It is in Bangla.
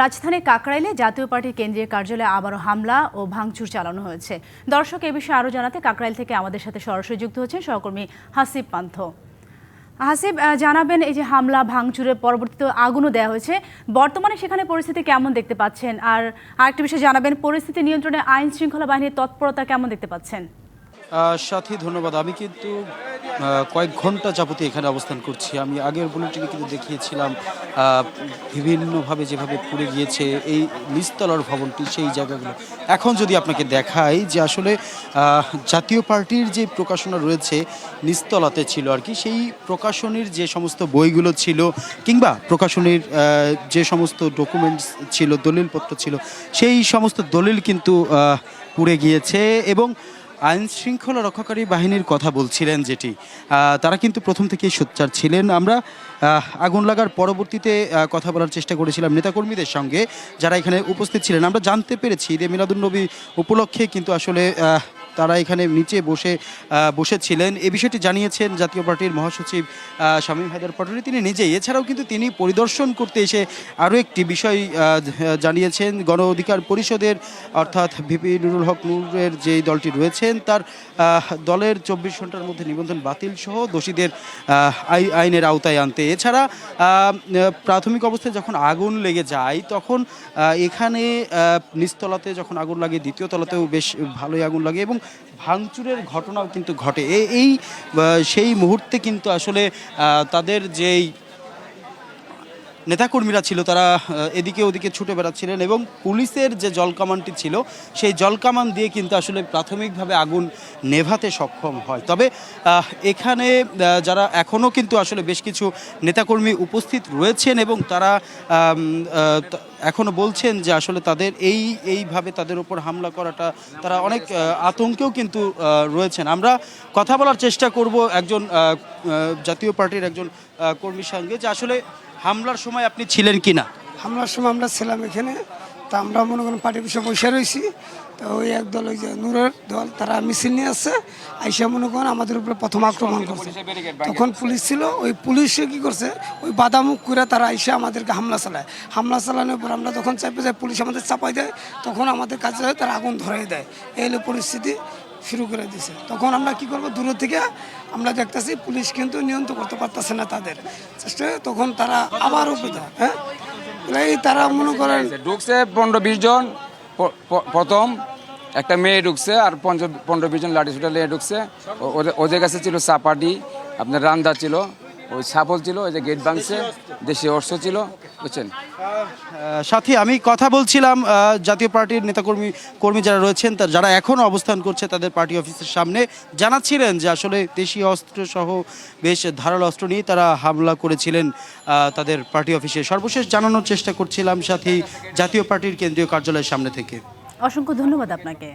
রাজধানীর কাকরাইলে জাতীয় পার্টির কেন্দ্রীয় কার্যালয়ে আবারও হামলা ও ভাঙচুর চালানো হয়েছে। দর্শক, এ বিষয়ে আরও জানাতে কাকরাইল থেকে আমাদের সাথে সরাসরি যুক্ত হচ্ছেন সহকর্মী হাসিব পান্থ। হাসিব জানাবেন এই যে হামলা, ভাঙচুরের পরবর্তীতে আগুনও দেওয়া হয়েছে। বর্তমানে সেখানে পরিস্থিতি কেমন দেখতে পাচ্ছেন? আর আরেকটি বিষয় জানাবেন, পরিস্থিতি নিয়ন্ত্রণে আইন শৃঙ্খলা বাহিনীর তৎপরতা কেমন দেখতে পাচ্ছেন? সাথী, ধন্যবাদ। আমি কিন্তু কয়েক ঘণ্টা যাবতীয় এখানে অবস্থান করছি। আমি আগের বুলেটিনে কিন্তু দেখিয়েছিলাম বিভিন্নভাবে যেভাবে পুড়ে গিয়েছে এই নিচতলার ভবনটি, সেই জায়গাগুলো। এখন যদি আপনাকে দেখাই যে আসলে জাতীয় পার্টির যে প্রকাশনা রয়েছে নিচতলাতে ছিল আর কি, সেই প্রকাশনীর যে সমস্ত বইগুলো ছিল, কিংবা প্রকাশনীর যে সমস্ত ডকুমেন্টস ছিল, দলিলপত্র ছিল, সেই সমস্ত দলিল কিন্তু পুড়ে গিয়েছে এবং আইন শৃঙ্খলা রক্ষাকারী বাহিনীর কথা বলছিলেন যেটি তারা কিন্তু প্রথম থেকেই সোচ্চার ছিলেন। আমরা আগুন লাগার পরবর্তীতে কথা বলার চেষ্টা করেছিলাম নেতাকর্মীদের সঙ্গে যারা এখানে উপস্থিত ছিলেন। আমরা জানতে পেরেছি ঈদে মিলাদুন্নবী উপলক্ষে কিন্তু আসলে তারা এখানে নিচে বসে বসেছিলেন। এ বিষয়টি জানিয়েছেন জাতীয় পার্টির মহাসচিব শামীম হায়দার পাটোয়ারি তিনি নিজেই, এছাড়াও কিন্তু তিনি পরিদর্শন করতে এসে আরও একটি বিষয় জানিয়েছেন। গণ অধিকার পরিষদের, অর্থাৎ ভিপি নুরুল হক নূরের যে দলটি রয়েছেন, তার দলের চব্বিশ ঘণ্টার মধ্যে নিবন্ধন বাতিল সহ দোষীদের আই- আইনের আওতায় আনতে। এছাড়া প্রাথমিক অবস্থায় যখন আগুন লেগে যায়, তখন এখানে নিচতলাতে যখন আগুন লাগে, দ্বিতীয় তলাতেও বেশ ভালোই আগুন লাগে এবং ভাঙচুরের ঘটনাও কিন্তু ঘটে। এই সেই মুহূর্তে কিন্তু আসলে তাদের যেই নেতাকর্মীরা ছিল তারা এদিকে ওদিকে ছুটে বেড়াচ্ছিলেন এবং পুলিশের যে জলকামানটি ছিল সেই জলকামান দিয়ে কিন্তু আসলে প্রাথমিকভাবে আগুন নেভাতে সক্ষম হয়। তবে এখানে যারা এখনও কিন্তু আসলে বেশ কিছু নেতাকর্মী উপস্থিত রয়েছেন এবং তারা আম, আহ, তা- এখনও বলছেন যে আসলে তাদের এই এইভাবে তাদের উপর হামলা করাটা তারা অনেক আতঙ্কেও কিন্তু রয়েছেন। আমরা কথা বলার চেষ্টা করব একজন জাতীয় পার্টির একজন কর্মীর সঙ্গে যে আসলে হামলার সময় আপনি ছিলেন কি না হামলার সময় আমরা ছিলাম এখানে, তা আমরা মনে করেন পার্টি বিষয়ে বসে রয়েছি। তো ওই একদল ওই যে নূরের দল, তারা মিছিল নিয়ে আসছে। আইসা মনে করেন আমাদের উপরে প্রথম আক্রমণ করছে। তখন পুলিশ ছিল, ওই পুলিশে কি করছে, ওই বাদামুখ করে তারা আইসা আমাদেরকে হামলা চালায়। হামলা চালানোর পর আমরা যখন চাপে যাই, পুলিশ আমাদের চাপাই দেয়, তখন আমাদের কাছে তারা আগুন ধরাই দেয়। এই হলো পরিস্থিতি। শুরু করে দিছে। তখন আমরা কি করব? দূর থেকে আমরা দেখতেছি পুলিশ কিন্তু নিয়ন্ত্রণ করতে পারতেছে না তাদের। তখন তারা আবার হ্যাঁ এই তারা মনে করেন ঢুকছে পনেরো, বিশ জন। প্রথম একটা মেয়ে ঢুকছে আর পঞ্চ, পনেরো, বিশ জন লাঠি ছুটে নিয়ে ঢুকছে ওদের কাছে ছিল চাপাটি, আপনার রান্দা ছিল। ওই ছাপল ছিল ওই যে গেট ভাঙছে দেশি অর্থ ছিল বুঝছেন? সাথী আমি কথা বলছিলাম জাতীয় পার্টির নেতাকর্মী কর্মী যারা রয়েছেন তা যারা এখনও অবস্থান করছে তাদের পার্টি অফিসের সামনে জানাচ্ছিলেন যে আসলে দেশীয় অস্ত্র সহ বেশ ধারাল অস্ত্র নিয়ে তারা হামলা করেছিলেন তাদের পার্টি অফিসে। সর্বশেষ জানানোর চেষ্টা করছিলাম সাথী জাতীয় পার্টির কেন্দ্রীয় কার্যালয়ের সামনে থেকে। অসংখ্য ধন্যবাদ আপনাকে।